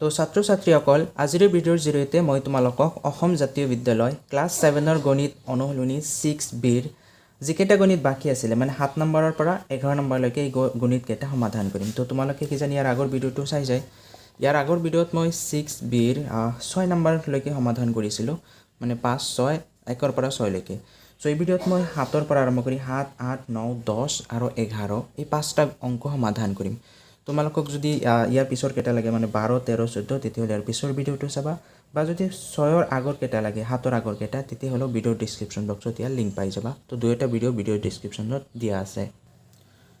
তো ছাত্ৰ ছাত্ৰীসকল আজিৰ ভিডিঅ'ৰ জৰিয়তে মই তোমালোকক অসম জাতীয় বিদ্যালয় ক্লাছ ছেভেনৰ গণিত অনুশীলনী ছিক্স বিৰ যিকেইটা গণিত বাকী আছিলে মানে সাত নম্বৰৰ পৰা এঘাৰ নম্বৰলৈকে এই গণিতকেইটা সমাধান কৰিম। তো তোমালোকে কিজানি ইয়াৰ আগৰ ভিডিঅ'টো চাই যায়। ইয়াৰ আগৰ ভিডিঅ'ত মই ছিক্স বিৰ ছয় নম্বৰলৈকে সমাধান কৰিছিলোঁ মানে পাঁচ ছয় একৰ পৰা ছয়লৈকে। চ' এই ভিডিঅ'ত মই সাতৰ পৰা আৰম্ভ কৰি সাত আঠ ন দহ আৰু এঘাৰ এই পাঁচটা অংক সমাধান কৰিম। তোমালোকক যদি ইয়াৰ পিছৰ কেইটা লাগে মানে বাৰ, তেৰ, চৈধ্য, তেতিয়াহ'লে ইয়াৰ পিছৰ ভিডিঅ'টো চাবা। বা যদি ছয়ৰ আগৰ কেইটা লাগে, সাতৰ আগৰ কেইটা, তেতিয়াহ'লেও ভিডিঅ'ৰ ডিছক্ৰিপশ্যন বক্সত ইয়াৰ লিংক পাই যাবা। তো দুয়োটা ভিডিঅ' ভিডিঅ'ৰ ডিছক্ৰিপশ্যনত দিয়া আছে।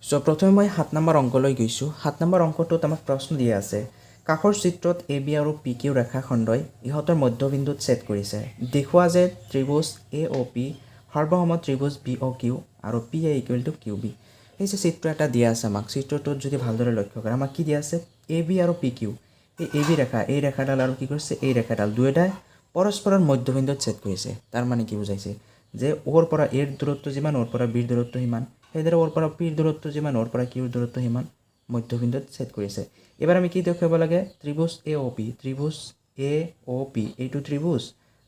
চ' প্ৰথমে মই সাত নম্বৰ অংকলৈ গৈছোঁ। সাত নম্বৰ অংকটোত আমাক প্ৰশ্ন দিয়া আছে, কাষৰ চিত্ৰত এ, বি আৰু পি কিউ ৰেখাখণ্ডই ইহঁতৰ মধ্যবিন্দুত ছেদ কৰিছে। দেখুওৱা যে ত্ৰিভুজ এ, অ' পি, সৰ্বসম ত্ৰিভুজ বি, অ' কিউ আৰু P A equal to Q B. এই যে চিত্ৰ এটা দিয়া আছে আমাক, চিত্ৰটোত যদি ভালদৰে লক্ষ্য কৰে, আমাক কি দিয়া আছে? এ, বি আৰু পি, কিউ। এই এ, বি ৰেখা, এই ৰেখাডাল আৰু কি কৰিছে? এই ৰেখাডাল দুয়োটাই পৰস্পৰৰ মধ্যবিন্দুত ছেদ কৰিছে। তাৰ মানে কি বুজাইছে? যে অ'ৰ পৰা এৰ দূৰত্ব যিমান, অ'ৰ পৰা বিৰ দূৰত্ব সিমান, সেইদৰে অ'ৰ পৰা পিৰ দূৰত্ব যিমান, অ'ৰ পৰা কিউৰ দূৰত্ব সিমান মধ্যবিন্দুত ছেদ কৰিছে। এইবাৰ আমি কি দেখুৱাব লাগে? ত্ৰিভুজ এ, অ' পি, ত্ৰিভুজ এ, অ' পি, এইটো ত্ৰিভুজ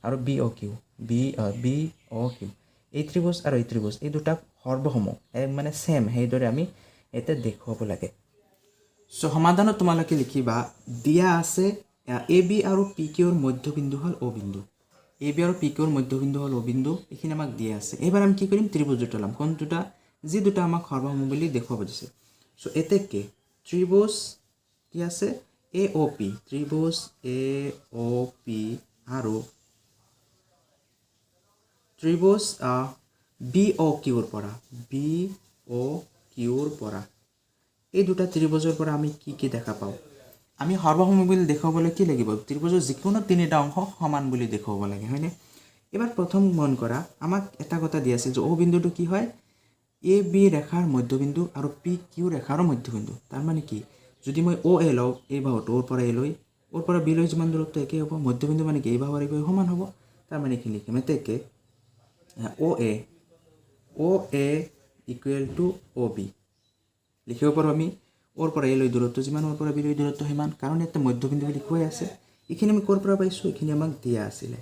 আৰু B, O' Q. B B, O' Q. এই ত্ৰিভুজ আৰু এই ত্ৰিভুজ, এই দুটা সৰ্বসম মানে ছেম সেইদৰে আমি ইয়াতে দেখুৱাব লাগে। চ' সমাধানত তোমালোকে লিখিবা, দিয়া আছে এ, বি আৰু পি কিউৰ মধ্যবিন্দু হ'ল অ' বিন্দু। এ, বি আৰু পি কিউৰ মধ্যবিন্দু হ'ল অ' বিন্দু, এইখিনি আমাক দিয়া আছে। এইবাৰ আমি কি কৰিম? ত্ৰিভুজ দুটা ল'ম। কোন দুটা? যি দুটা আমাক সৰ্বসম বুলি দেখুৱাব দিছে। চ' এতেকে ত্ৰিভুজ কি আছে? A, O' P. ত্ৰিভুজ, A, O' P আৰু ত্ৰিভুজ বি অ' কিউৰ পৰা বি অ' কিউৰ পৰা এই দুটা ত্ৰিভুজৰ পৰা আমি কি কি দেখা পাওঁ? আমি সৰ্বসম বুলি দেখুৱাবলৈ কি লাগিব? ত্ৰিভুজৰ যিকোনো তিনিটা অংশ সমান বুলি দেখুৱাব লাগে, হয়নে? এইবাৰ প্ৰথম মন কৰা, আমাক এটা কথা দিয়া আছিল যে অ' বিন্দুটো কি হয়? এ, বি ৰেখাৰ মধ্যবিন্দু আৰু পি, কিউ ৰেখাৰো মধ্যবিন্দু। তাৰমানে কি? যদি মই অ' এ লওঁ, এই বাহুটো অ'ৰ পৰা এ লৈ অ'ৰ পৰা বি লৈ যিমান দূৰত্ব একেই হ'ব, মধ্যবিন্দু মানে কি? এই বাহু সমান হ'ব। তাৰমানে এইখিনি লিখিম? এতেকে O' A O' A equal to O' B লিখিব পাৰোঁ আমি অ'ৰ পৰা এলৈ দূৰত্ব যিমান অ'ৰ পৰা বিলৈ দূৰত্ব সিমান কাৰণ ইয়াতে মধ্যবিন্দু কৈ আছে। এইখিনি আমি ক'ৰ পৰা পাইছোঁ? এইখিনি আমাক দিয়া আছিলে।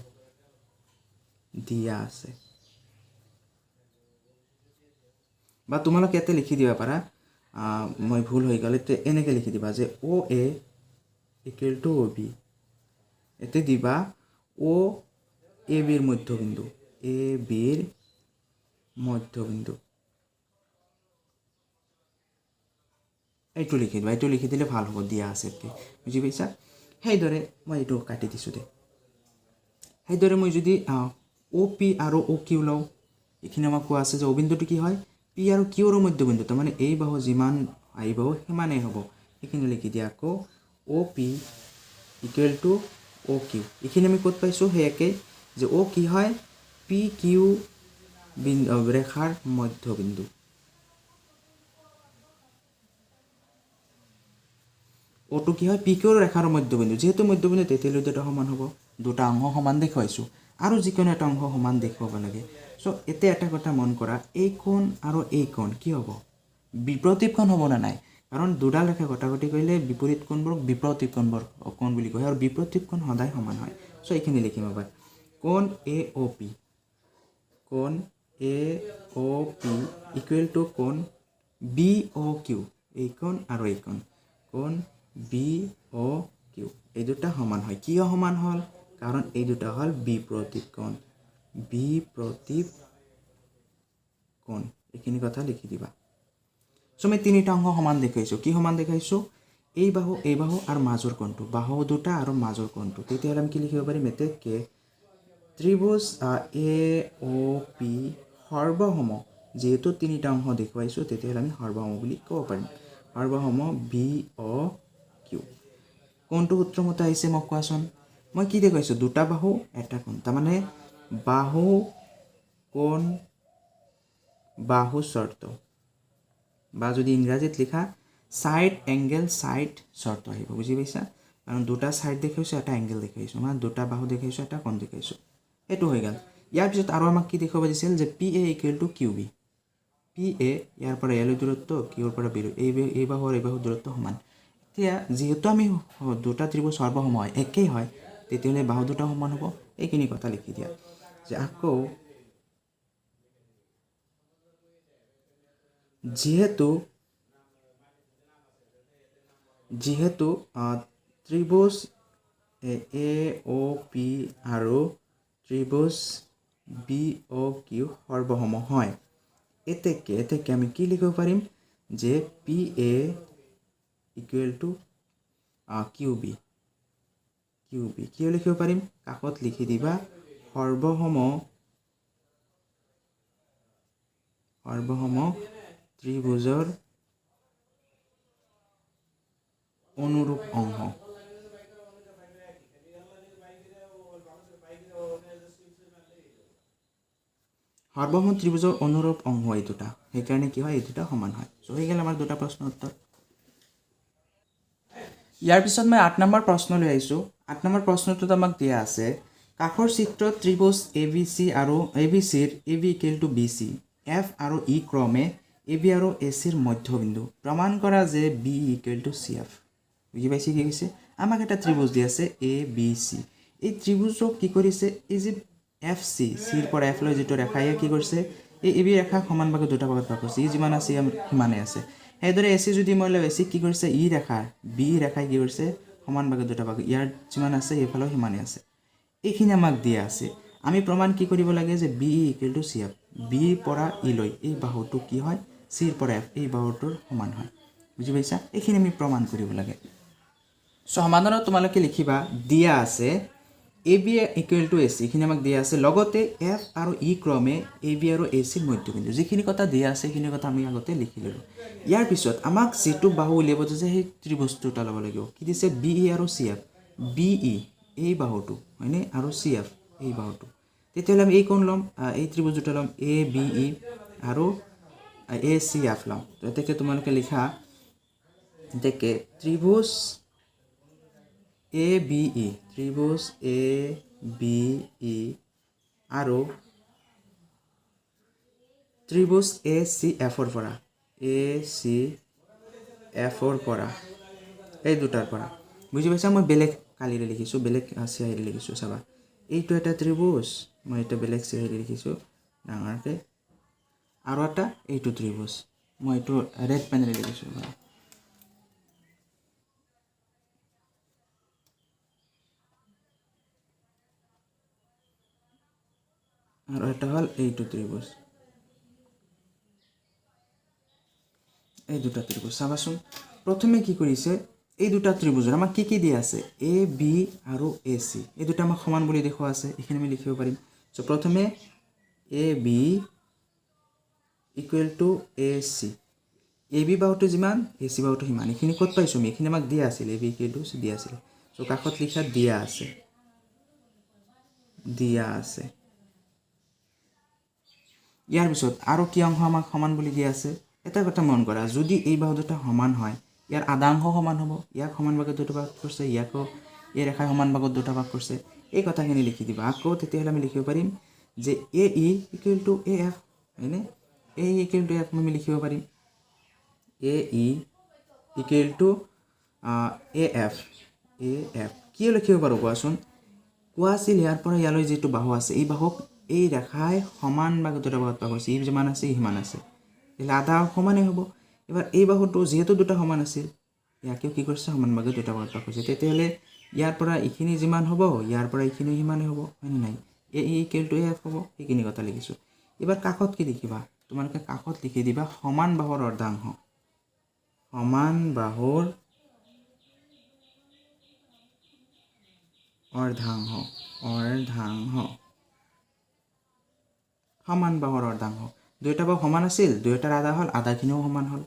দিয়া আছে। বা তোমালোক ইয়াতে লিখি দিব পাৰা মই ভুল হৈ গ'ল এতিয়া এনেকৈ লিখি দিবা যে O' A equal to O' B এতে দিবা অ' এ বিৰ মধ্যবিন্দু। এ বিৰ মধ্যবিন্দু। এইটো লিখি দিবা এইটো লিখি দিলে ভাল হ'ব দিয়া আছে বুজি পাইছা? সেইদৰে মই এইটো কাটি দিছোঁ দে। সেইদৰে মই যদি অ' পি আৰু অ' কিউ লওঁ এইখিনি আমাক কোৱা আছে যে অ' বিন্দুটো কি হয়? পি আৰু কিউৰ মধ্যবিন্দু তাৰমানে এই বাহু যিমান আহিব সিমানেই হ'ব। সেইখিনি লিখি দিয়া আকৌ O' P equal to O' Q. এইখিনি আমি ক'ত পাইছোঁ? সেই একে যে অ' কি হয়? পি কিউ ৰেখাৰ মধ্যবিন্দু। অ'টো কি হয়? পি কিউৰ ৰেখাৰ মধ্যবিন্দু। যিহেতু মধ্যবিন্দু তেতিয়ালৈ দুটা সমান হ'ব। দুটা অংশ সমান দেখুৱাইছোঁ। আৰু যিকোনো এটা অংশ সমান দেখুৱাব লাগে। চ' এতিয়া এটা কথা মন কৰা এই কোণ আৰু এই কোণ কি হ'ব? বিপৰীত কোণ হ'ব নে নাই? কাৰণ দুডাল ৰেখা কটাকটি কৰিলে বিপৰীত কোণবোৰক বিপৰীত কোণবোৰ, কোণ বুলি কয়। আৰু বিপৰীত কোণ সদায় সমান হয়। চ' এইখিনি লিখিম এবাৰ। কোণ এ অ' পি কোণ A O' P equal to কোণ বি অ' কিউ এই কোণ আৰু এই কোণ। কোণ বি অ' কিউ এই দুটা সমান হয়। কিয় সমান হ'ল? কাৰণ এই দুটা হ'ল বিপ্ৰতীপ কোণ। বিপ্ৰতীপ কোণ, এইখিনি কথা লিখি দিবা। চ' মই তিনিটা অংশ সমান দেখুৱাইছোঁ কি সমান দেখাইছোঁ? এই বাহু এই বাহু আৰু মাজৰ কোণটো। বাহু দুটা আৰু মাজৰ কোণটো। তেতিয়াহ'লে আমি কি লিখিব পাৰিম? এতেকে ত্ৰিভুজ এ অ' পি সৰ্বসম যিহেতু তিনিটা অংশ দেখুৱাইছোঁ তেতিয়াহ'লে আমি সৰ্বসম বুলি ক'ব পাৰিম সৰ্বসম বি অ' কিউ কোনটো সূত্ৰমতে আহিছে মোক কোৱাচোন? মই কি দেখুৱাইছোঁ? দুটা বাহু, এটা কোণ। তাৰমানে বাহু কোণ, বাহু চৰ্ত। বা যদি ইংৰাজীত লিখা ছাইড এংগেল ছাইড চৰ্ত আহিব। বুজি পাইছা? কাৰণ দুটা ছাইড দেখুৱাইছোঁ, এটা এংগেল দেখুৱাইছোঁ। মানে দুটা বাহু দেখুৱাইছোঁ, এটা কোণ দেখুৱাইছোঁ। সেইটো হৈ গ'ল। ইয়াৰ পিছত আৰু আমাক কি দেখুৱাব দিছিল যে P A equal to Q B. P A ইয়াৰ পৰা ইয়ালৈ দূৰত্ব, কিউৰ পৰা বিলৈ এই এই বাহু আৰু এই বাহুৰ দূৰত্ব সমান। এতিয়া যিহেতু আমি দুটা ত্ৰিভুজ সৰ্বসম হয়, একেই হয়, তেতিয়াহ'লে বাহু দুটা সমান হ'ব, এইখিনি কথা লিখি দিয়া। যে আকৌ, যিহেতু যিহেতু ত্ৰিভুজ এ, অ' পি আৰু ত্ৰিভুজ বি অ' কিউ সৰ্বসম হয়। এতেকে এতেকে আমি কি লিখিব পাৰিম? যে P A equal to Q B Q B কিয় লিখিব পাৰিম? কাষত লিখি দিবা সৰ্বসম সৰ্বসম ত্ৰিভুজৰ অনুৰূপ অংশ। সৰ্বসম ত্ৰিভুজৰ অনুৰূপ অংশ এই দুটা। সেইকাৰণে কি হয়, এই দুটা সমান হয়। চ' হৈ গ'ল আমাৰ দুটা প্ৰশ্নৰ উত্তৰ। ইয়াৰ পিছত মই আঠ নম্বৰ প্ৰশ্ন লৈ আহিছোঁ। আঠ নম্বৰ প্ৰশ্নটোত আমাক দিয়া আছে, কাষৰ চিত্ৰত ত্ৰিভুজ এ বি চি আৰু এ বি চিৰ A B equal to B C, F আৰু ই ক্ৰমে এ বি আৰু এ চিৰ মধ্যবিন্দু। প্ৰমাণ কৰা যে B equal to C F. বুজি পাইছে কি কৈছে? আমাক এটা ত্ৰিভুজ দি আছে এ বি চি। এই ত্ৰিভুজক কি কৰিছে? এই যে এফ চি চিৰ পৰা এফ লৈ যিটো ৰেখা কি কৰিছে? এই এবি ৰেখা সমান ভাগত দুটা ভাগত ভাগ কৰিছে। ই যিমান আছে, ইয়াৰ সিমানে আছে। সেইদৰে এ চি যদি মই লওঁ, এ চি কি কৰিছে? ই ৰেখাৰ বি ৰেখাই কি কৰিছে? সমান ভাগত দুটা ভাগ। ইয়াৰ যিমান আছে, এইফালেও সিমানে আছে। এইখিনি আমাক দিয়া আছে। আমি প্ৰমাণ কি কৰিব লাগে যে B equal to C F বিৰ পৰা ই লৈ, এই বাহুটো কি হয়? চিৰ পৰা এফ এই বাহুটোৰ সমান হয়। বুজি পাইছা? এইখিনি আমি প্ৰমাণ কৰিব লাগে। চ' সমাধানত তোমালোকে লিখিবা, দিয়া আছে A B equal to A C এইখিনি আমাক দিয়া আছে। লগতে এফ আৰু ই ক্ৰমে এ বি আৰু এ চিৰ মধ্যবিন্দু যিখিনি কথা দিয়া আছে, সেইখিনি কথা আমি আগতে লিখি ল'লোঁ। ইয়াৰ পিছত আমাক যিটো বাহু উলিয়াব দিছে, সেই ত্ৰিভুজটো এটা ল'ব লাগিব। কি দিছে? বি ই আৰু চি এফ বি ই এই বাহুটো, হয়নে? আৰু চি এফ এই বাহুটো। তেতিয়াহ'লে আমি এই কোণ ল'ম? এই ত্ৰিভুজ দুটা ল'ম। এ বি ই আৰু এ চি এফ ল'ম। গতিকে তোমালোকে লিখা। গতিকে ত্ৰিভুজ A B E ত্ৰিভুজ A B E আৰু ত্ৰিভুজ এ চি এফৰ পৰা। এ চি এফৰ পৰা। এই দুটাৰ পৰা। বুজি পাইছা? মই বেলেগ কালিৰে লিখিছোঁ, বেলেগ চিয়াহীৰে লিখিছোঁ, চাবা। এইটো এটা ত্ৰিভুজ, মই এইটো বেলেগ চিয়াহীৰে লিখিছোঁ, ডাঙৰকৈ। আৰু এটা, এইটো ত্ৰিভুজ, মই এইটো ৰেড পেনেৰে লিখিছোঁ আৰু এটা হ'ল এইটো ত্ৰিভুজ এই দুটা ত্ৰিভুজ চাবাচোন প্ৰথমে কি কৰিছে এই দুটা ত্ৰিভুজৰ আমাক কি কি দিয়া আছে? এ বি আৰু এ চি এই দুটা আমাক সমান বুলি দেখুওৱা আছে, এইখিনি আমি লিখিব পাৰিম। চ' প্ৰথমে A B equal to A C A B বাহুটো যিমান এ চি বাহুটো সিমান। এইখিনি ক'ত পাইছোঁ আমি? এইখিনি আমাক দিয়া আছিল। এ বি ইকুৱেল টু দিয়া আছিলে। চ' কাষত লিখা দিয়া আছে। দিয়া আছে। ইয়াৰ পিছত আৰু কি অংশ আমাক সমান বুলি দিয়া আছে? এটা কথা মন কৰা, যদি এই বাহু দুটা সমান হয়, ইয়াৰ আধা অংশ সমান হ'ব, ইয়াক সমান ভাগত দুটা ভাগ কৰিছে, ইয়াকো এই ৰেখাই সমান ভাগত দুটা ভাগ কৰিছে, এই কথাখিনি লিখি দিবা। আকৌ তেতিয়াহ'লে আমি লিখিব পাৰিম যে A E equal to A F, হয়নে? A E equal to F আমি লিখিব পাৰিম। A E equal to A F A F. কিয় লিখিব পাৰোঁ কোৱাচোন? কোৱা আছিল ইয়াৰ পৰা ইয়ালৈ যিটো বাহু আছে, এই বাহুক এই ৰেখাই সমান ভাগত দুটা ভাগত ভাগ কৰিছে ই যিমান আছে সিমান আছে। তেতিয়াহ'লে আধা সমানেই হ'ব। এবাৰ এই বাহুটো যিহেতু দুটা সমান আছিল ইয়াকেও কি কৰিছে সমান ভাগে দুটা ভাগত ভাগ কৰিছে। তেতিয়াহ'লে ইয়াৰ পৰা এইখিনি যিমান হ'ব ইয়াৰ পৰা এইখিনি সিমানেই হ'ব হয়নে নাই? A E equal to A F হ'ব সেইখিনি কথা লিখিছোঁ। এইবাৰ কাষত কি লিখিবা? তোমালোকে কাষত লিখি দিবা সমান বাহুৰ অৰ্ধাংশ। সমান বাহুৰ অৰ্ধাংশ অৰ্ধাংশ। সমান বাহুৰ অৰ্ধাংশ দুয়োটা বাহু সমান আছিল দুয়োটাৰ আধা হ'ল আধাখিনিও সমান হ'ল।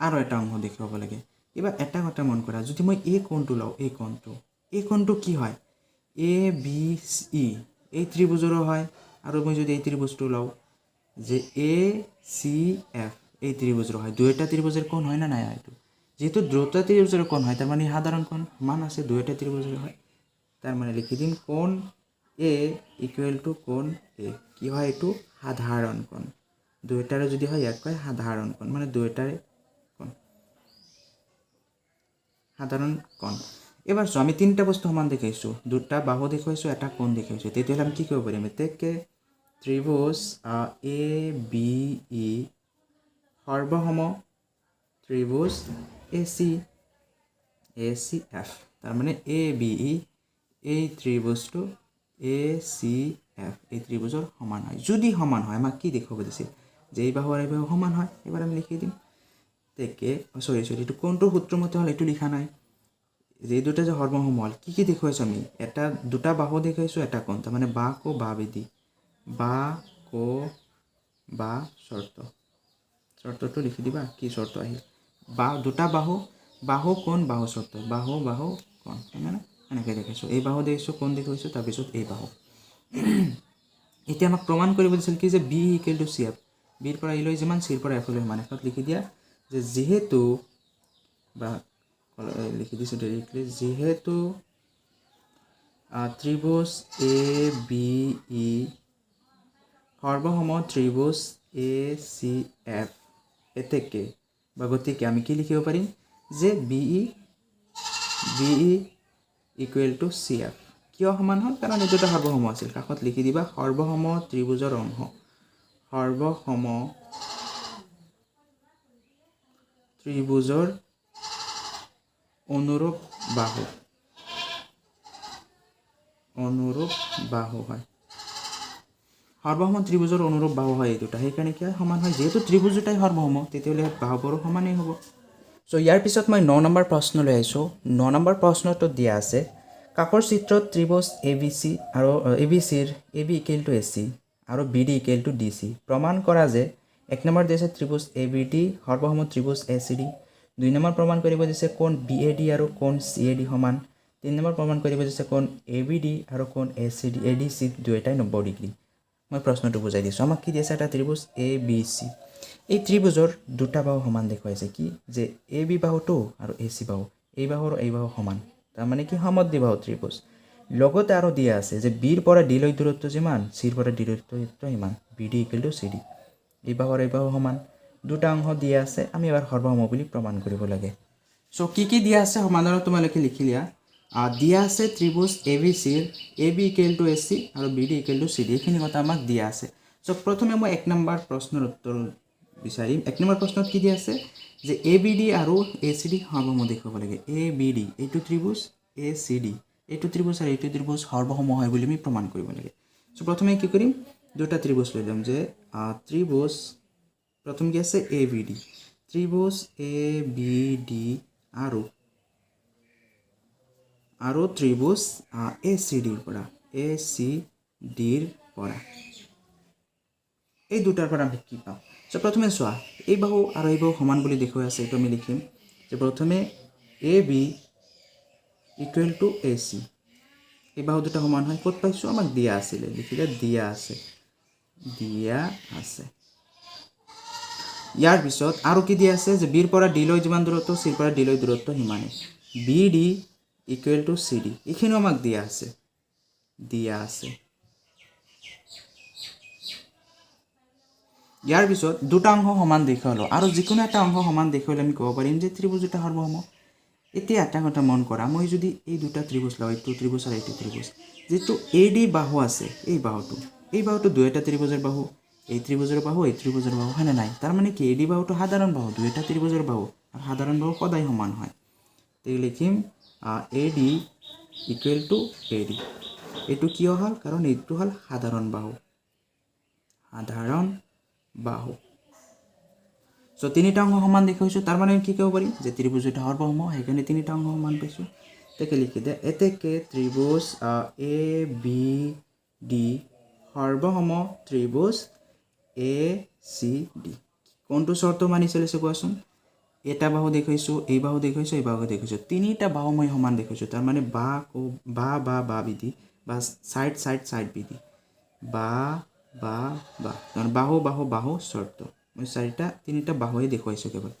আৰু এটা অংশ দেখুৱাব লাগে। এইবাৰ এটা কথা মন কৰা, যদি মই এই কোণটো লওঁ এই কোণটো এই কোণটো কি হয়? এ বি ই এই ত্ৰিভুজৰো হয়। আৰু মই যদি এই ত্ৰিভুজটো লওঁ, যে এ চি এফ এই ত্ৰিভুজৰ হয়। দুয়োটা ত্ৰিভুজৰ কোণ হয় না নাই এইটো? যিহেতু দুয়োটা ত্ৰিভুজৰ কোণ হয়, তাৰমানে সাধাৰণ কোণ সমান আছে, দুয়োটা ত্ৰিভুজৰ হয়। তাৰমানে লিখি দিম কোণ এ ইকুৱেল টু কোণ এ কি হয় এইটো সাধাৰণ কোণ। দুয়োটাৰে যদি হয় ইয়াক কয় সাধাৰণ কোণ। মানে দুয়োটাৰে কোণ। সাধাৰণ কণ। এইবাৰ চোৱা আমি তিনিটা বস্তু সমান দেখাইছোঁ। দুটা বাহু দেখুৱাইছোঁ এটা কোণ দেখুৱাইছোঁ তেতিয়াহ'লে আমি কি কৰিব পাৰিম এতেকে ত্ৰিভুজ এ, বি, ই সৰ্বসম ত্ৰিভুজ A C A C F. তাৰমানে এ, বি, ই, এই ত্ৰিভুজটো এ চি এফ এই ত্ৰিভুজৰ সমান হয়। যদি সমান হয়, আমাক কি দেখুৱাব দিছিল যে এই বাহু আৰু এই বাহু সমান হয়, এইবাৰ আমি লিখি দিম। তেকে চৰি চৰি, এইটো কোনটো সূত্ৰমতে হ'ল, এইটো লিখা নাই। যে এই দুটা যে সৰ্বসম হ'ল, কি কি দেখুৱাইছোঁ আমি? এটা, দুটা বাহু দেখুৱাইছোঁ, এটা কোণ তাৰমানে বা, কো, বা বিধি বা, কো, বা, চৰ্ত। চৰ্তটো লিখি দিবা, কি চৰ্ত আহিল? বা, দুটা বাহু। বাহু কোণ বাহু চৰ্ত? বাহু বাহু কোণ মানে এনেকৈ দেখাইছোঁ এই বাহু দেখিছোঁ কোণ দেখুৱাইছোঁ তাৰপিছত এই বাহু। এতিয়া আমাক প্ৰমাণ কৰিব দিছিল কি যে B equal to C F বিৰ পৰা ইলৈ যিমান চিৰ পৰা এফলৈ সিমান এফত লিখি দিয়া, যে যিহেতু, বা লিখি দিছোঁ ডাইৰেক্টলি যিহেতু ত্ৰিভুজ এ, বি, ই, সৰ্বসম ত্ৰিভুজ এ, চি, এফ, এতেকে, বা গতিকে আমি কি লিখিব পাৰিম? যে B E B E equal to C F কিয় সমান হ'ল? কাৰণ এইটো এটা সৰ্বসম আছিল। কাষত লিখি দিবা, সৰ্বসম ত্ৰিভুজৰ অংশ। সৰ্বসম ত্ৰিভুজৰ অনুৰূপ বাহু। অনুৰূপ বাহু হয়। সৰ্বসম ত্ৰিভুজৰ অনুৰূপ বাহু হয় এই দুটা সেইকাৰণে কি হয় সমান হয়? যিহেতু ত্ৰিভুজ দুটাই সৰ্বসম, তেতিয়াহ'লে বাহুবোৰো সমানেই হ'ব। চ' ইয়াৰ পিছত মই ন নম্বৰ প্ৰশ্নলৈ আহিছোঁ। ন নম্বৰ প্ৰশ্নটোত দিয়া আছে কাষৰ চিত্ৰত ত্ৰিভুজ এ বি চি আৰু এ বি চিৰ A B equal to A C আৰু B D equal to D C. প্ৰমাণ কৰা যে এক নম্বৰ দিছে ত্ৰিভুজ এ বি ডি, সৰ্বসম ত্ৰিভুজ এ চি ডি। দুই নম্বৰ প্ৰমাণ কৰিব দিছে কোন বি এ ডি আৰু কোন চি এ ডি সমান। তিনি নম্বৰ প্ৰমাণ কৰিব দিছে কোন এ বি ডি আৰু কোন এ চি ডি, এ ডি চি দুয়োটাই নব্বৈ ডিগ্ৰী। মই প্ৰশ্নটো বুজাই দিছোঁ। আমাক কি দিছে এটা ত্ৰিভুজ এ বি চি। এই ত্ৰিভুজৰ দুটা বাহু সমান দেখুৱাইছে কি? যে এ বি বাহুটো আৰু এ চি বাহু এই বাহু আৰু এই বাহু সমান। তাৰমানে কি? সমদ্বি বাহু ত্ৰিভুজ। লগতে আৰু দিয়া আছে যে বিৰ পৰা ডিলৈ দূৰত্ব যিমান চিৰ পৰা ডিলৈ দূৰত্ব সিমান B D equal to C D. এই বাহু আৰু এই বাহু সমান। দুটা অংশ দিয়া আছে আমি এবাৰ সৰ্বসম বুলি প্ৰমাণ কৰিব লাগে। চ' কি কি দিয়া আছে সমাধানত তোমালোকে লিখি আহ, দিয়া আছে ত্ৰিভুজ এ বি চিৰ A B equal to A C আৰু B D equal to C D. এইখিনি কথা আমাক দিয়া আছে। চ' প্ৰথমে মই এক নম্বৰ প্ৰশ্নৰ উত্তৰ বিচাৰিম। এক নম্বৰ প্ৰশ্নত কি দিয়া আছে? যে এ বি ডি আৰু এ চি ডি সৰ্বসম দেখুৱাব লাগে। এ বি ডি এইটো ত্ৰিভুজ এ চি ডি এইটো ত্ৰিভুজ আৰু এইটো ত্ৰিভুজ সৰ্বসম হয় বুলি আমি প্ৰমাণ কৰিব লাগে। চ' প্ৰথমে কি কৰিম? দুটা ত্ৰিভুজ লৈ ল'ম যে ত্ৰিভুজ, প্ৰথম কি আছে? এ বি ডি ত্ৰিভুজ এ বি ডি আৰু আৰু ত্ৰিভুজ এ চি ডিৰ পৰা। এ চি ডিৰ পৰা। এই দুটাৰ পৰা আমি কি পাওঁ চ' প্ৰথমে চোৱা এই বাহু আৰু এই বাহু সমান বুলি দেখুৱাই আছে, এইটো আমি লিখিম। যে প্ৰথমে A B equal to A C এই বাহু দুটা সমান হয়, ক'ত পাইছোঁ? আমাক দিয়া আছিলে, লিখিলে দিয়া আছে। দিয়া আছে। ইয়াৰ পিছত আৰু কি দিয়া আছে? যে বিৰ পৰা ডিলৈ যিমান দূৰত্ব চিৰ পৰা ডিলৈ দূৰত্ব সিমানে। B D equal to C D এইখিনিও আমাক দিয়া আছে। দিয়া আছে। ইয়াৰ পিছত দুটা অংশ সমান দেখুৱালোঁ আৰু যিকোনো এটা অংশ সমান দেখুৱালে আমি ক'ব পাৰিম যে ত্ৰিভুজ দুটা সৰ্বসম। এতিয়া এটা কথা মন কৰা, মই যদি এই দুটা ত্ৰিভুজ লওঁ, এইটো ত্ৰিভুজ আৰু এইটো ত্ৰিভুজ, যিটো এ ডি বাহু আছে, এই বাহুটো এই বাহুটো দুয়োটা ত্ৰিভুজৰ বাহু, এই ত্ৰিভুজৰ বাহু, এই ত্ৰিভুজৰ বাহু হয়নে নাই? তাৰমানে কি, এ ডি বাহুটো সাধাৰণ বাহু, দুয়োটা ত্ৰিভুজৰ বাহু, আৰু সাধাৰণ বাহু সদায় সমান হয়। তে লিখিম A D equal to A D. এইটো কিয় হ'ল? কাৰণ এইটো হ'ল সাধাৰণ বাহু। সাধাৰণ বাহু। চ' তিনিটা অংশ সমান দেখুৱাইছোঁ তাৰ মানে কি ক'ব পাৰিম? যে ত্ৰিভুজ দুটা সৰ্বসম সেইকাৰণে তিনিটা অংশ সমান পাইছোঁ। তাকে লিখি দে এতেকে ত্ৰিভুজ এ, বি, ডি, সৰ্বসম ত্ৰিভুজ, এ, চি, ডি। কোনটো চৰ্ত মানি চলিছে কোৱাচোন? এটা বাহু দেখুৱাইছোঁ এই বাহু দেখুৱাইছোঁ এই বাহু দেখুৱাইছোঁ তিনিটা বাহু মই সমান দেখুৱাইছোঁ তাৰমানে বা বা বা বা বিধি, বা ছাইড ছাইড ছাইড বিধি। বা বা বা কাৰণ বাহু বাহু বাহু চৰ্ত মই চাৰিটা, তিনিটা বাহুৱে দেখুৱাইছোঁ কেৱল।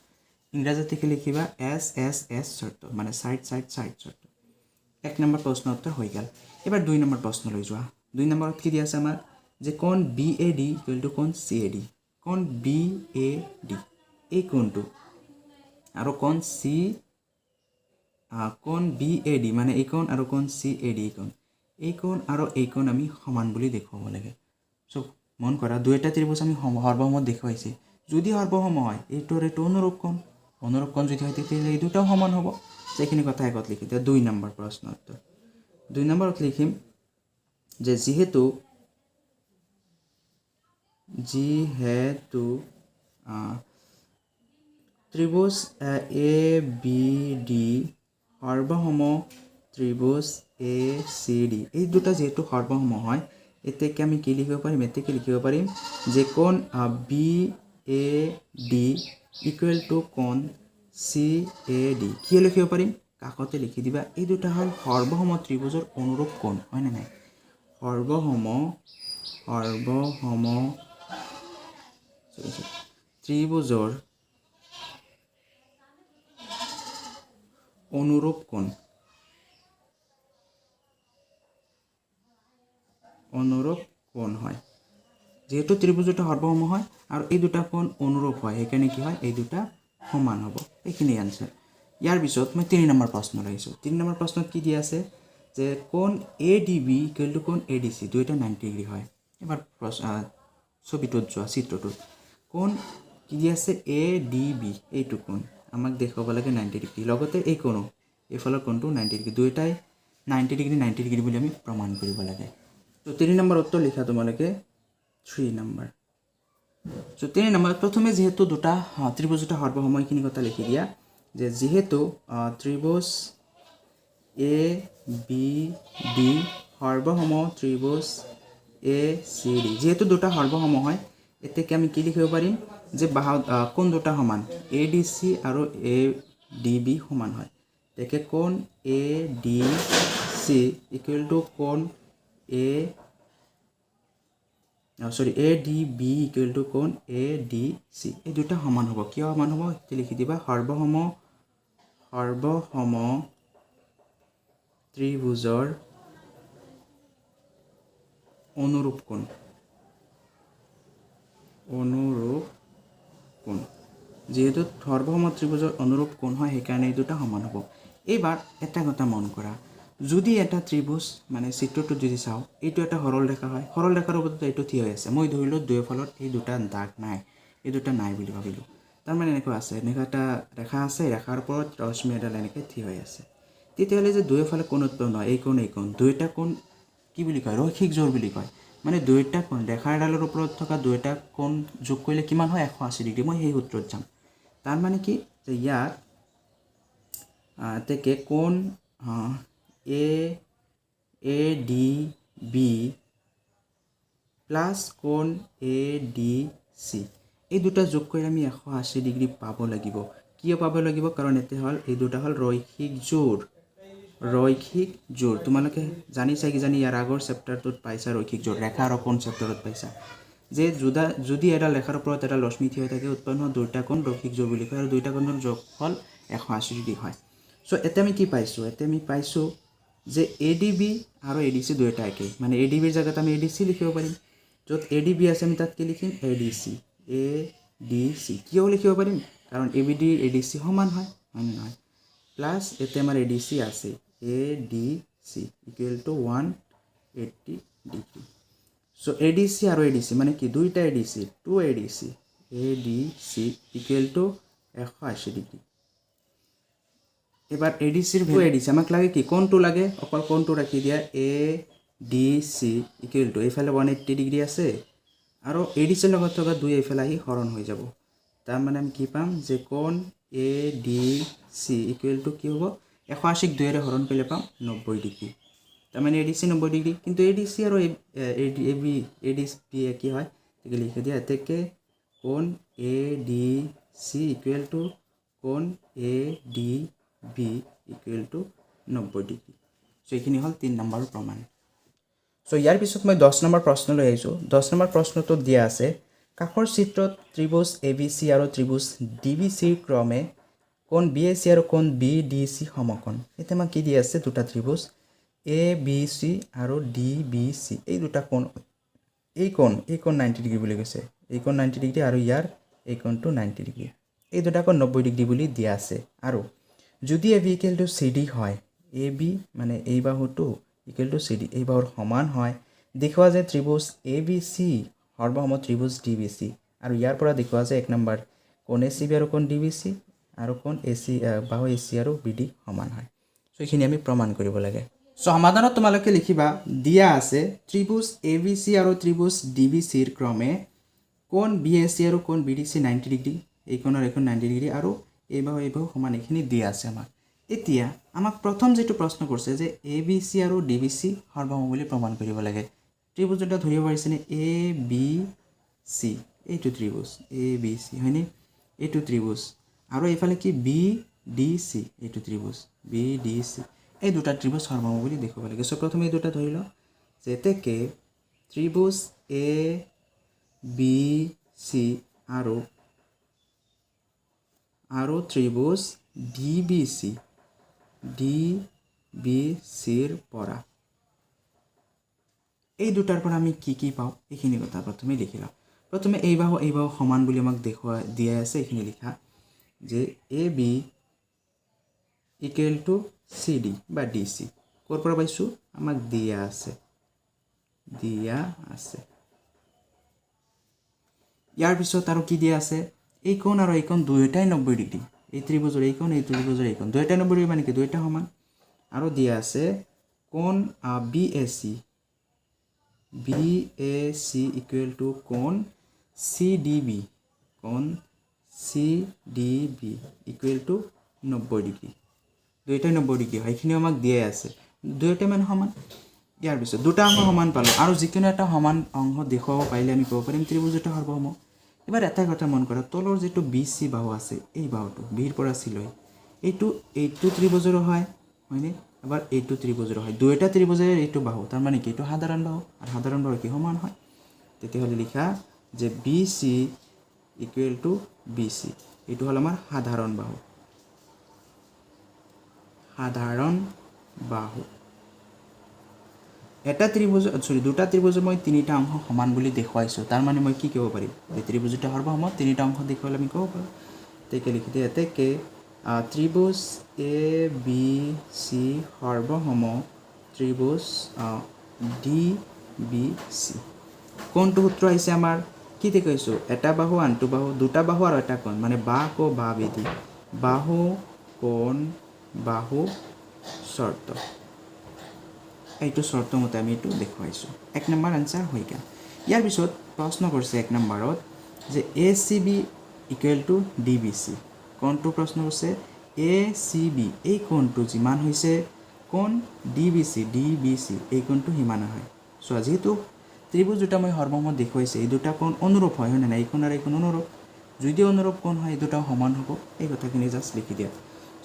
ইংৰাজীত লিখিবা এছ এছ এছ চৰ্ত মানে ছাইড ছাইড ছাইড চৰ্ত এক নম্বৰ প্ৰশ্ন উত্তৰ হৈ গ'ল। এবাৰ দুই নম্বৰ প্ৰশ্নলৈ যোৱা। দুই নম্বৰত কি দিয়া আছে আমাৰ? যে কোন B A D equal to কোন চি এ ডি? কোন বি এ ডি? এই কোনটো? আৰু কোন চি কোণ বি এ ডি মানে এই কোণ আৰু কোন চি এ ডি এই এই কোণ আৰু এই কোণ আমি সমান বুলি দেখুৱাব লাগে। চ' মন কৰা দুয়োটা ত্ৰিভুজ আমি সম- সৰ্বসমত দেখুৱাইছে। যদি সৰ্বসম হয় এইটোৰ এইটো অনুৰূপ কোণ? যদি হয় তেতিয়াহ'লে এই দুটাও সমান হ'ব। সেইখিনি কথা আগত লিখি দিয়া দুই নম্বৰ প্ৰশ্ন উত্তৰ। দুই নম্বৰত লিখিম যে যিহেতু যিহেতু আহ, ত্ৰিভুজ এ বি ডি সৰ্বসম ত্ৰিভুজ এ চি ডি। এই দুটা যিহেতু সৰ্বসম হয় এতেকে আমি কি লিখিব পাৰিম এতেকে লিখিব পাৰিম যে কোণ B A D equal to কোণ চি এ ডি কি লিখিব পাৰিম কাষতে লিখি দিবা, এই দুটা হ'ল সৰ্বসম ত্ৰিভুজৰ অনুৰূপ কোণ হয়নে নাই? সৰ্বসম সৰ্বসম ত্ৰিভুজৰ অনুৰূপ কোণ। অনুৰূপ কোণ হয়। যিহেতু ত্ৰিভুজ দুটা হয় আৰু এই দুটা কোণ অনুৰূপ হয় সেইকাৰণে কি হয়? এই দুটা সমান হ'ব। এইখিনি এনচাৰ ইয়াৰ পিছত মই তিনি নম্বৰ প্ৰশ্নত আহিছোঁ তিনি নম্বৰ প্ৰশ্নত কি দিয়া আছে? যে কোণ A D B equal to কোণ এ ডি চি দুয়োটা নাইণ্টি ডিগ্ৰী হয়। এবাৰ ছবিটোত যোৱা চিত্ৰটোত কোণ কি দিয়া আছে? এ ডি বি এইটো কোণ। আমাক দেখুৱাব লাগে নাইণ্টি ডিগ্ৰী লগতে এই কোণো এইফালৰ কোণটো নাইণ্টি ডিগ্ৰী দুয়োটাই নাইণ্টি ডিগ্ৰী নাইণ্টি ডিগ্ৰী বুলি আমি প্ৰমাণ কৰিব লাগে। তো তিনি নম্বৰ উত্তৰ লিখা তোমালোকে থ্ৰী নম্বৰ চ' তিনি নম্বৰ প্ৰথমে যিহেতু দুটা আহ, ত্ৰিভুজ দুটা সৰ্বসময়খিনি কথা লিখি দিয়া যে যিহেতু আহ, ত্ৰিভুজ এ বি ডি সৰ্বসম ত্ৰিভুজ এ চি ডি যিহেতু দুটা সৰ্বসম হয় এতেকে আমি কি লিখিব পাৰিম যে বাহ কোন দুটা সমান? এ ডি চি আৰু এ ডি বি সমান হয়। তেকে কোণ A D C equal to কোণ A sorry A D B equal to কোণ এ ডি চি এই দুটা সমান হ'ব। কিয় সমান হ'ব? লিখি দিবা। সৰ্বসম সৰ্বসম ত্ৰিভুজৰ অনুৰূপ কোণ অনুৰূপ কোণ যিহেতু সৰ্বসম ত্ৰিভুজৰ অনুৰূপ কোণ হয় সেইকাৰণে এই দুটা সমান হ'ব। এইবাৰ এটা কথা মন কৰা। যদি এটা ত্ৰিভুজ মানে চিত্ৰটোত যদি চাওঁ এইটো এটা সৰল ৰেখা হয়। সৰল ৰেখাৰ ওপৰত এইটো থিয় হৈ আছে। মই ধৰিলোঁ দুয়োফালত এই দুটা দাগ নাই। এই দুটা নাই বুলি ভাবিলোঁ। তাৰমানে এনেকুৱা আছে। এনেকুৱা এটা ৰেখা আছে। ৰেখাৰ ওপৰত ৰশ্মি এডাল এনেকৈ থিয় হৈ আছে। তেতিয়াহ'লে যে দুয়োফালে কোণ উৎপন্ন হয়? এই কোণ দুয়োটা কোণ কি বুলি কয়? ৰৈখিক জোৰ বুলি কয়। মানে দুয়োটা কোণ। ৰেখা এডালৰ ওপৰত থকা দুয়োটা কোণ যোগ কৰিলে কিমান হয়? এশ আশী ডিগ্ৰী। মই সেই সূত্ৰত যাম। তাৰমানে কি? যে ইয়াত তেকে কোণ A A D B plus কোণ এ ডি চি এই দুটা যোগ কৰি আমি এশ আশী ডিগ্ৰী পাব লাগিব। কিয় পাব লাগিব? কাৰণ ইয়াতে হ'ল, এই দুটা হ'ল ৰৈখিক জোৰ। ৰৈখিক জোৰ। তোমালোকে জানিছা কিজানি ইয়াৰ আগৰ চেপ্টাৰটোত পাইছা ৰৈখিক জোৰ। ৰেখা আৰু কোণ চেপ্টাৰত পাইছা? যে জুদা যদি এডাল ৰেখাৰ ওপৰত এডাল ৰশ্মি থিয় হৈ থাকে, উৎপন্ন হোৱা দুয়োটা কোণ ৰৈখিক জোৰ বুলি কয়। আৰু দুয়োটা কোণৰ যোগ ফল এশ আশী ডিগ্ৰী হয়। চ' এতিয়া আমি কি পাইছোঁ? এতিয়া আমি পাইছোঁ যে এ ডি বি আৰু এ ডি চি দুয়োটা একেই মানে এ ডি বিৰ জেগাত আমি এ ডি চি লিখিব পাৰিম য'ত এ ডি বি আছে আমি তাত কি লিখিম A D C A D চি কিয় লিখিব পাৰিম কাৰণ A B D A D C সমান হয় হয় নে নহয় প্লাছ এতিয়া আমাৰ এ ডি চি আছে A D C equal to one eighty degree চ' এ ডি চি আৰু এ ডি চি মানে কি দুইটা A D C to A D C A D C equal to এশ আশী ডিগ্ৰী এবাৰ এ ডি চিৰ ভেলু এ ডি চি আমাক লাগে কি? কোনটো লাগে? অকল কোনটো ৰাখি দিয়া। A D C equal to এইফালে ওৱান এইট্টি ডিগ্ৰী আছে। আৰু এ ডি চিৰ লগত থকা দুই এইফালে আহি হৰণ হৈ যাব। তাৰমানে আমি কি পাম? যে কোন A D C equal to কি হ'ব? এশ আশীক দুইৰে হৰণ কৰিলে পাম নব্বৈ ডিগ্ৰী তাৰমানে এ ডি চি নব্বৈ ডিগ্ৰী কিন্তু এ ডি চি আৰু A B A D B কি হয়? গতিকে লিখি দিয়া। এতেকে কোন A D C equal to কোন A D B equal to নব্বৈ ডিগ্ৰী চ' এইখিনি হ'ল তিনি নম্বৰৰ প্ৰমাণ। চ' ইয়াৰ পিছত মই দহ নম্বৰ প্ৰশ্নলৈ আহিছোঁ। দহ নম্বৰ প্ৰশ্নটোত দিয়া আছে, কাষৰ চিত্ৰত ত্ৰিভুজ এ বি চি আৰু ত্ৰিভুজ ডি বি চিৰ ক্ৰমে কোণ বি এ চি আৰু কোণ বি ডি চি সমকোণ। এতিয়া আমাক কি দিয়া আছে দুটা ত্ৰিভুজ? এ বি চি আৰু ডি বি চি এই দুটা কোণ, এই কোণ এই কোণ নাইণ্টি ডিগ্ৰী বুলি কৈছে। এই কোণ নাইণ্টি ডিগ্ৰী আৰু ইয়াৰ এই কোণটো নাইণ্টি ডিগ্ৰী এই দুটা কোণ নব্বৈ ডিগ্ৰী বুলি দিয়া আছে। আৰু যদি A B equal to C D হয় এ বি মানে এই বাহুটো ইকুৱেল টু চি ডি এই বাহুৰ সমান হয় দেখুওৱা যে ত্ৰিভুজ এ বি চি সৰ্বসম ত্ৰিভুজ ডি বি চি আৰু ইয়াৰ পৰা দেখুওৱা যে এক নম্বৰ কোন এ চি বি আৰু কোন ডি বি চি আৰু কোন এ চি বাহু এ চি আৰু বি ডি সমান হয়। চ' এইখিনি আমি প্ৰমাণ কৰিব লাগে। চ' সমাধানত তোমালোকে লিখিবা, দিয়া আছে ত্ৰিভুজ এ বি চি আৰু ত্ৰিভুজ ডি বি চিৰ ক্ৰমে কোন বি এ চি আৰু কোন B D C ninety degree এইখনৰ এইখন নাইণ্টি ডিগ্ৰী আৰু এই বাহু সমান এইখিনি দিয়া আছে আমাক। এতিয়া, আমাক প্ৰথম যিটো প্ৰশ্ন কৰিছে যে এ, বি, চি আৰু ডি, বি, চি সৰ্বসম বুলি প্ৰমাণ কৰিব লাগে। ত্ৰিভুজ এটা ধৰিব পাৰিছেনে? A, B, C. এইটো ত্ৰিভুজ। এ, বি, চি, হয়নে? এইটো ত্ৰিভুজ। আৰু এইফালে কি? B, D, C. এইটো ত্ৰিভুজ। B, D, C. এই দুটা ত্ৰিভুজ সৰ্বসম বুলি দেখুৱাব লাগে। চ' প্ৰথমে এই দুটা ধৰি লওঁ। যেতেকে ত্ৰিভুজ এ, বি, চি আৰু আৰু ত্ৰিভুজ D B C D B চিৰ পৰা এই দুটাৰ পৰা আমি কি কি পাওঁ, এইখিনি কথা প্ৰথমে লিখি লওঁ। প্ৰথমে এই বাহু এই বাহু সমান বুলি আমাক দেখুওৱা, দিয়াই আছে, এইখিনি লিখা। যে A B equal to C D বা ডি চি। ক'ৰ পৰা পাইছোঁ? আমাক দিয়া আছে। দিয়া আছে। ইয়াৰ পিছত আৰু কি দিয়া আছে? এইকণ আৰু এইকণ দুয়োটাই নব্বৈ ডিগ্ৰী এই ত্ৰিভুজৰ এইকণ এই ত্ৰিভুজৰ এইকণ দুয়োটাই নব্বৈ ডিগ্ৰী মানে কি? দুয়োটা সমান। আৰু দিয়া আছে কোন B A C B A C equal to কোন চি ডি বি কোন C D B equal to নব্বৈ ডিগ্ৰী দুয়োটাই নব্বৈ ডিগ্ৰী হয়। সেইখিনি আমাক দিয়াই আছে। দুয়োটাই মানে সমান। ইয়াৰ পিছত দুটা অংশ সমান পালোঁ। আৰু যিকোনো এটা সমান অংশ দেখুৱাব পাৰিলে আমি ক'ব পাৰিম। ত্ৰিভুজ এটা সৰ্বসম। এবাৰ এটা কথা মন কৰা তলৰ যিটো বি চি বাহু আছে, এই বাহুটো বিৰ পৰা চিলৈ এইটো এইটো ত্ৰিভুজৰো হয়, হয়নে? এবাৰ এইটো ত্ৰিভুজৰো হয়। দুয়োটা ত্ৰিভুজৰে এইটো বাহু তাৰমানে কি? এইটো সাধাৰণ বাহু, আৰু সাধাৰণ বাহু কি? সমান হয়। তেতিয়াহ'লে লিখা যে B C equal to B C এইটো হ'ল আমাৰ সাধাৰণ বাহু। সাধাৰণ বাহু। এটা ত্ৰিভুজ চৰি দুটা ত্ৰিভুজৰ মই তিনিটা অংশ সমান বুলি দেখুৱাইছোঁ। তাৰমানে মই কি ক'ব পাৰিম? যে ত্ৰিভুজ দুটা সৰ্বসম তিনিটা অংশ দেখুৱালে আমি ক'ব পাৰোঁ। তেকে লিখি দিয়ে আহ, ত্ৰিভুজ এ বি চি সৰ্বসম ত্ৰিভুজ ডি বি চি। কোনটো সূত্ৰ আহিছে আমাৰ? কি দেখুৱাইছোঁ এটা বাহু আনটো বাহু দুটা বাহু আৰু এটা কোণ মানে বাহ কো বাহ বিধি বাহু কোণ বাহু চৰ্ত। এইটো চৰ্ত মতে আমি এইটো দেখুৱাইছোঁ। এক নম্বৰ আনচাৰ হৈ গ'ল। ইয়াৰ পিছত প্ৰশ্ন কৰিছে এক নম্বৰত যে A C B equal to D B C কোনটো প্ৰশ্ন কৰিছে? এ চি বি এই কোণটো যিমান হৈছে, কোণ D B C D B C এই কোণটো সিমান হয়। চোৱা যিহেতু ত্ৰিভুজ দুটা মই সৰ্বমত দেখুৱাইছে, এই দুটা কোণ অনুৰূপ হয় হয়নে নাই? এইখন আৰু এইখন অনুৰূপ। যদি অনুৰূপ কোণ হয়, এই দুটাও সমান হ'ব। এই কথাখিনি জাষ্ট লিখি দিয়া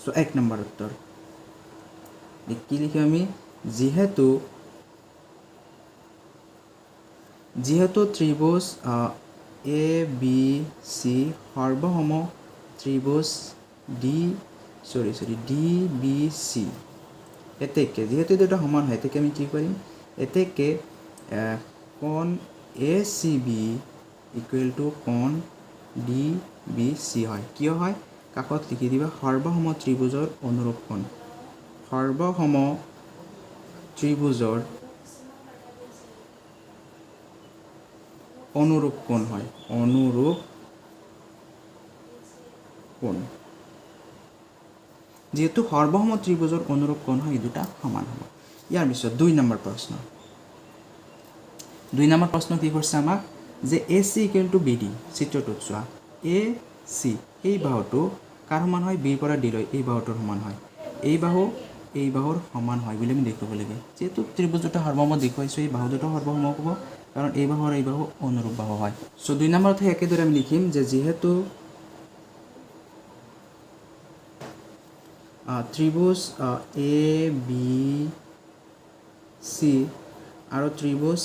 চ' এক নম্বৰ উত্তৰ। কি লিখিম আমি? যিহেতু যিহেতু ত্ৰিভুজ এ, বি, চি সৰ্বসম ত্ৰিভুজ ডি চৰি চৰি ডি বি চি এতেকে, যিহেতু দুটা সমান হয়, এতেকে আমি কি কৰিম? এতেকে কোণ A, C, B equal to কোণ ডি বি চি হয়। কিয় হয়? কাষত লিখি দিবা সৰ্বসম ত্ৰিভুজৰ অনুৰূপ কোণ। সৰ্বসম ত্ৰিভুজৰ অনুৰূপ কোণ হয়। অনুৰূপ কোণ। যিহেতু সৰ্বসম ত্ৰিভুজৰ অনুৰূপ কোণ হয়, এই দুটা সমান হ'ব ইয়াৰ পিছত দুই নম্বৰ প্ৰশ্ন দুই নম্বৰ প্ৰশ্ন কি কৰিছে আমাক যে A C equal to B D চিত্ৰটোত চোৱা এ চি এই বাহুটো কাৰ সমান হয়? বিৰ পৰা ডিলৈ এই বাহুটোৰ সমান হয়। এই বাহু এই বাহুৰ সমান হয় বুলি আমি দেখুৱাব লাগে যিহেতু ত্ৰিভুজ দুটা সৰ্বসম দেখুৱাইছোঁ, এই বাহু দুটা সৰ্বসম হ'ব কাৰণ এই বাহু আৰু এই বাহু অনুৰূপ বাহু হয়। চ' দুই নম্বৰত সেই একেদৰে আমি লিখিম যে যিহেতু ত্ৰিভুজ এ, বি, চি আৰু ত্ৰিভুজ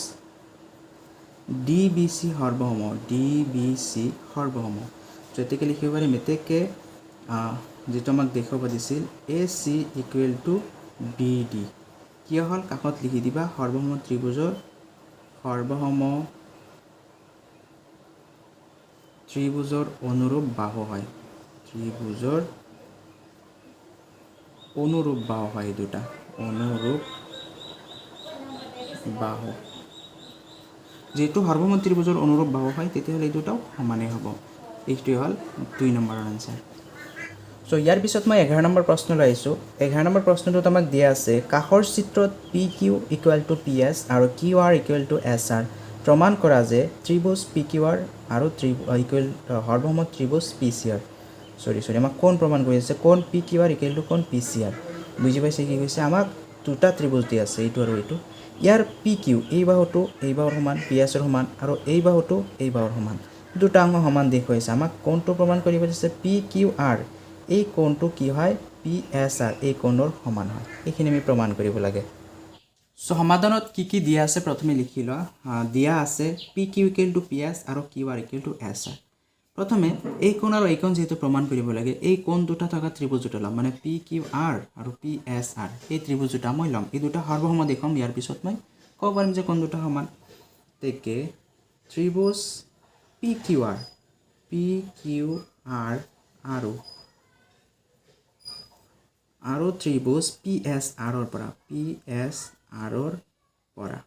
ডি, বি, চি সৰ্বসম ডি, বি, চি সৰ্বসম গতিকে লিখিব পাৰিম এতেকে যিটো আমাক দেখুৱাব দিছিল A C equal to B D কিয় হ'ল? কাষত লিখি দিবা সৰ্বসম ত্ৰিভুজৰ সৰ্বসম ত্ৰিভুজৰ অনুৰূপ বাহু হয়। ত্ৰিভুজৰ অনুৰূপ বাহু হয় দুটা। অনুৰূপ বাহু। যিহেতু সৰ্বমত ত্ৰিভুজৰ অনুৰূপ বাহু হয়, তেতিয়াহ'লে এই দুটাও সমানেই হ'ব। এইটোৱে হ'ল দুই নম্বৰৰ আনচাৰ চ' ইয়াৰ পিছত মই এঘাৰ নম্বৰ প্ৰশ্নলৈ আহিছোঁ। এঘাৰ নম্বৰ প্ৰশ্নটোত আমাক দিয়া আছে, কাষৰ চিত্ৰত P Q equal to P S আৰু Q R equal to S R প্ৰমাণ কৰা যে ত্ৰিভুজ পি কিউ আৰ আৰু ত্ৰি ইকুৱেল সৰ্বসম্মত ত্ৰিভুজ পি চি আৰ চৰি চৰি আমাক কোন প্ৰমাণ কৰি আছে? কোন P Q R equal to কোন পি চি আৰ বুজি পাইছে কি কৈছে? আমাক দুটা ত্ৰিভুজ দি আছে, এইটো আৰু এইটো। ইয়াৰ পি কিউ এই বাহুটো এই বাহুৰ সমান পি এছৰ সমান আৰু এই বাহুটো এই বাহুৰ সমান। দুটা অংশ সমান দেখুৱাইছে। আমাক কোনটো প্ৰমাণ কৰিব দিছে? পি কিউ আৰ এই কোণটো কি হয়? P, S, R. এই কোণৰ সমান হয়। এইখিনি আমি প্ৰমাণ কৰিব লাগে। চ' সমাধানত কি কি দিয়া আছে প্ৰথমে লিখি লোৱা। দিয়া আছে P Q equal to P S আৰু Q R equal to S R প্ৰথমে এই কোণ আৰু এই কোণ যিহেতু প্ৰমাণ কৰিব লাগে, এই কোণ দুটা থকা ত্ৰিভুজ দুটা ল'ম। মানে পি কিউ আৰ আৰু পি এছ আৰ এই ত্ৰিভুজ দুটা মই ল'ম। এই দুটা সৰ্বসম দেখুৱাম। ইয়াৰ পিছত মই ক'ব পাৰিম যে কোন দুটা সমান। গতিকে ত্ৰিভুজ P Q R P Q R আৰু আৰু ত্ৰিভুজ পি এছ আৰৰ পৰা পি এছ আৰৰ পৰা।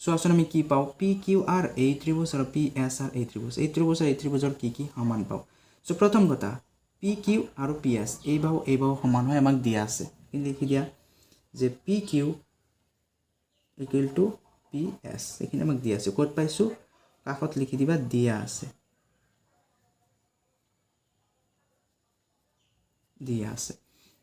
চোৱাচোন আমি কি পাওঁ? পি কিউ আৰ এই ত্ৰিভুজ আৰু পি এছ আৰ এই ত্ৰিভুজ। এই ত্ৰিভুজ আৰু এই ত্ৰিভুজৰ কি কি সমান পাওঁ? চ' প্ৰথম কথা পি কিউ আৰু পি এছ এই বাহু এই বাহু সমান হৈ আমাক দিয়া আছে। কি লিখি দিয়া? যে P Q equal to P S এইখিনি আমাক দিয়া আছে। ক'ত পাইছোঁ? কাষত লিখি দিবা, দিয়া আছে। দিয়া আছে।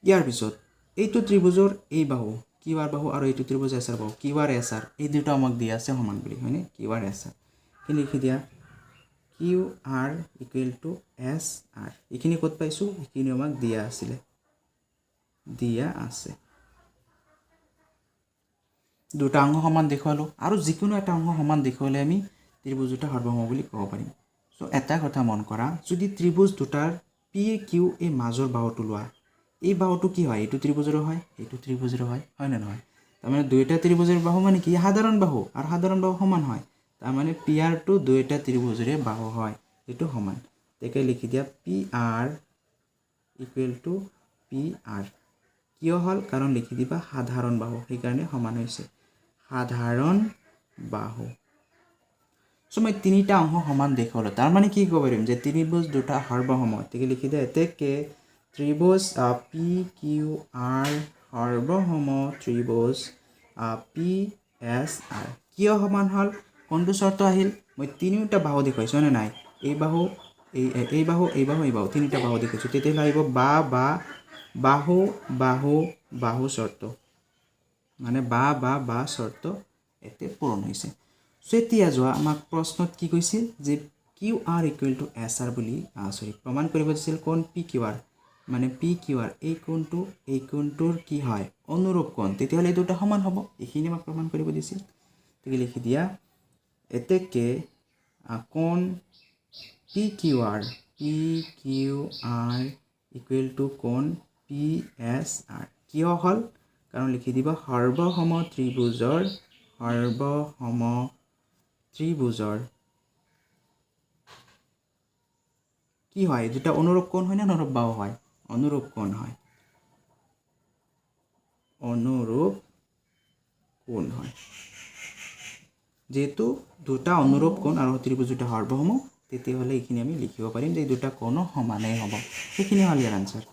ইয়াৰ পিছত এইটো ত্ৰিভুজৰ এই বাহু কিউ আৰ বাহু আৰু এইটো ত্ৰিভুজ এছ আৰ বাহু কিউ আৰ এছ আৰ এই দুটা আমাক দিয়া আছে সমান বুলি হয়নে? কিউ আৰ এছ আৰ এইখিনি লিখি দিয়া। Q R equal to S R এইখিনি ক'ত পাইছোঁ? এইখিনি আমাক দিয়া আছিলে। দিয়া আছে। দুটা অংশ সমান দেখুৱালোঁ। আৰু যিকোনো এটা অংশ সমান দেখুৱালে আমি ত্ৰিভুজ দুটা সৰ্বসম বুলি ক'ব পাৰিম। চ' এটা কথা মন কৰা যদি ত্ৰিভুজ দুটাৰ পি কিউ এই মাজৰ বাহুটো লোৱা। এই বাহুটো কি হয়? এইটো ত্ৰিভুজৰো হয় এইটো ত্ৰিভুজৰো হয় হয় নে নহয়? তাৰমানে দুয়োটা ত্ৰিভুজৰ বাহু মানে কি? সাধাৰণ বাহু। আৰু সাধাৰণ বাহু সমান হয়। তাৰমানে পি আৰটো দুয়োটা ত্ৰিভুজৰে বাহু হয় এইটো সমান। তাকে লিখি দিয়া P R equal to P R. কিয় হ'ল? কাৰণ লিখি দিবা সাধাৰণ বাহু সেইকাৰণে সমান হৈছে। সাধাৰণ বাহু। মই তিনিটা অংশ সমান দেখুৱালোঁ। তাৰমানে কি ক'ব পাৰিম যে ত্ৰিভুজ দুটা সৰ্বসম গতিকে লিখি দিয়া এতেকে ত্ৰিভুজ পি, কিউ, আৰ সৰ্বসম ত্ৰিভুজ পি, এছ, আৰ। কিয় সমান হ'ল? কোনটো চৰ্ত আহিল? মই তিনিওটা বাহু দেখুৱাইছোঁ হয়নে নাই? এই বাহু, এই এই বাহু এই বাহু এই বাহু, তিনিটা বাহু দেখুৱাইছোঁ। তেতিয়াহ'লে আহিব বা বা, বাহু বাহু বাহু চৰ্ত। মানে বা বা বা চৰ্ত ইয়াতে পূৰণ হৈছে। চ' এতিয়া যোৱা আমাক প্ৰশ্নত কি কৈছিল যে Q R equal to S R বুলি চৰি প্ৰমাণ কৰিব দিছিল কোন পি কিউ আৰ মানে পি কিউ আৰ, এই কোণটো এই কোণটোৰ কি হয়, অনুৰূপ কোণ তেতিয়াহ'লে এই দুটা সমান হ'ব, এইখিনি আমাক প্ৰমাণ কৰিব দিছিল। গতিকে লিখি দিয়া, এতেকে কোণ P Q R, P Q R equal to কোণ পি এছ আৰ, কিয় হ'ল? কাৰণ লিখি দিব সৰ্বসম ত্ৰিভুজৰ সৰ্বসম ত্ৰিভুজৰ কি হয়? দুটা অনুৰূপ কোণ হয় নে অনুৰূপ বাহু হয়? অনুৰূপ কোণ হয়। অনুৰূপ কোণ হয়। যিহেতু দুটা অনুৰূপ কোণ আৰু ত্ৰিভুজ দুটা তেতিয়াহ'লে এইখিনি আমি লিখিব পাৰিম যে দুটা কোণো সমানেই হ'ব। সেইখিনি হ'ল ইয়াৰ আনচাৰ